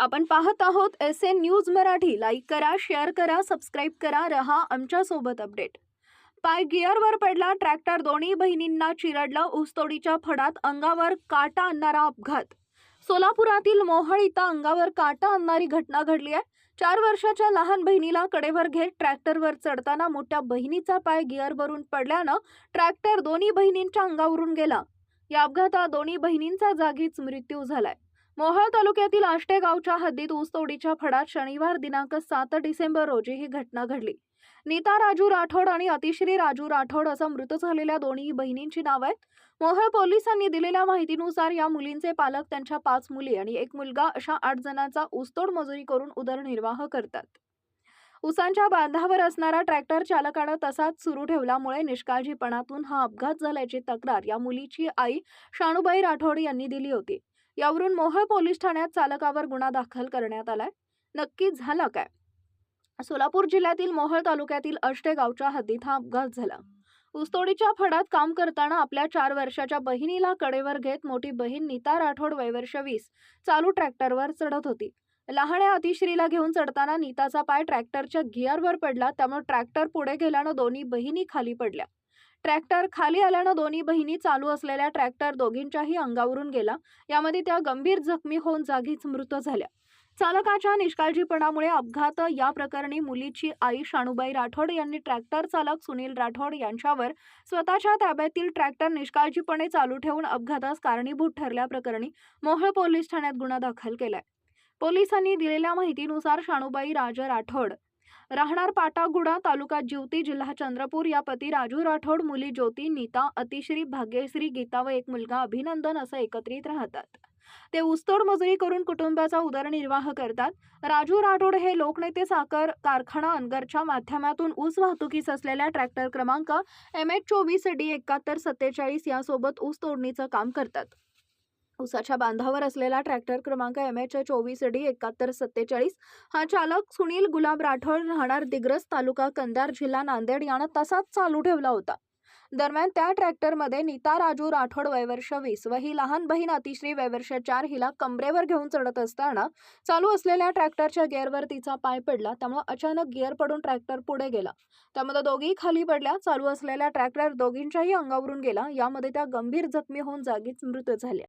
आपण पाहत आहोत S N news Marathi. Like करा शेअर करा सबस्क्राईब करा रहा आमच्यासोबत अपडेट पाय गिअरवर पडला ट्रॅक्टर दोन्ही बहिणींना चिरडला ऊसतोडीच्या फडात. अंगावर काटा आणणारा अपघात. सोलापुरातील मोहळ इथं अंगावर काटा आणणारी घटना घडली आहे. चार वर्षाच्या लहान बहिणीला कडेवर घेत ट्रॅक्टरवर चढताना मोठ्या बहिणीचा पाय गिअरवरून पडल्यानं ट्रॅक्टर दोन्ही बहिणींच्या अंगावरून गेला. या अपघातात दोन्ही बहिणींचा जागीच मृत्यू झालाय. मोहोळ तालुक्यातील आष्टे गावच्या हद्दीत ऊसतोडीच्या फडात शनिवार दिनांक सात डिसेंबर रोजी ही घटना घडली. नीता राजू राठोड आणि अतिश्री राजू राठोड असं मृत झालेल्या दोन्ही बहिणींची नाव आहेत. मोहोळ पोलिसांनी दिलेल्या माहितीनुसार या मुलींचे पालक त्यांच्या पाच मुली आणि एक मुलगा अशा आठ जणांचा ऊसतोड मजुरी करून उदरनिर्वाह करतात. उसांच्या बांधावर असणारा ट्रॅक्टर चालकानं तसाच सुरू ठेवल्यामुळे निष्काळजीपणातून हा अपघात झाल्याची तक्रार या मुलीची आई शाणूबाई राठोड यांनी दिली होती. यावरून मोहोळ पोलीस ठाण्यात चालकावर गुन्हा दाखल करण्यात आलाय. नक्की झाला काय? सोलापूर जिल्ह्यातील मोहोळ तालुक्यातील अष्टे गावच्या हद्दीत हा अपघात झाला. ऊसतोडीच्या फडात काम करताना आपल्या चार वर्षाच्या बहिणीला कडेवर घेत मोठी बहीण नीता राठोड वयवर्ष वीस चालू ट्रॅक्टरवर चढत होती. लहाण्या अतिश्रीला घेऊन चढताना नीताचा पाय ट्रॅक्टरच्या गिअरवर पडला त्यामुळे ट्रॅक्टर पुढे गेल्यानं दोन्ही बहिणी खाली पडल्या. ट्रॅक्टर खाली आल्यानं दोन्ही बहिणी चालू असलेल्या ट्रॅक्टर दोघींच्याही अंगावरून गेला. यामध्ये त्या गंभीर जखमी होऊन जागीच मृत झाल्या. चालकाच्या निष्काळजीपणामुळे अपघात या प्रकरणी मुलीची आई शाणूबाई राठोड यांनी ट्रॅक्टर चालक सुनील राठोड यांच्यावर स्वतःच्या ताब्यातील ट्रॅक्टर निष्काळजीपणे चालू ठेवून अपघातास कारणीभूत ठरल्याप्रकरणी मोहोळ पोलीस ठाण्यात गुन्हा दाखल केलाय. पोलिसांनी दिलेल्या माहितीनुसार शाणूबाई राज राठोड राहणार पाटागुडा तालुका ज्युती जिल्हा चंद्रपूर. या पती राजू राठोड मुली ज्योती नीता अतिश्री भाग्यश्री गीता व एक मुलगा अभिनंदन असं एकत्रित राहतात. ते ऊसतोड मजुरी करून कुटुंबाचा उदरनिर्वाह करतात. राजू राठोड हे लोकनेते साखर कारखाना अनगरच्या माध्यमातून ऊस वाहतुकीस असलेल्या ट्रॅक्टर क्रमांक एम एच चोवीस डी एकाहत्तर सत्तेचाळीस यासोबत ऊस तोडणीचं काम करतात. उसाच्या बांधावर असलेला ट्रॅक्टर क्रमांक एम एच चोवीस डी एकाहत्तर सत्तेचाळीस. हा चालक सुनील गुलाब राठोड राहणार दिग्रस तालुका कंधार जिल्हा नांदेड यानं तसाच चालू ठेवला होता. दरम्यान त्या ट्रॅक्टरमध्ये नीता राजू राठोड वयवर्ष वीस व ही लहान बहीण अतिश्री वयवर्ष चार हिला कमरेवर घेऊन चढत असताना चालू असलेल्या ट्रॅक्टरच्या गिअरवर तिचा पाय पडला त्यामुळे अचानक गिअर पडून ट्रॅक्टर पुढे गेला. त्यामध्ये दोघी खाली पडल्या चालू असलेला ट्रॅक्टर दोघींच्याही अंगावरून गेला यामध्ये त्या गंभीर जखमी होऊन जागीच मृत झाल्या.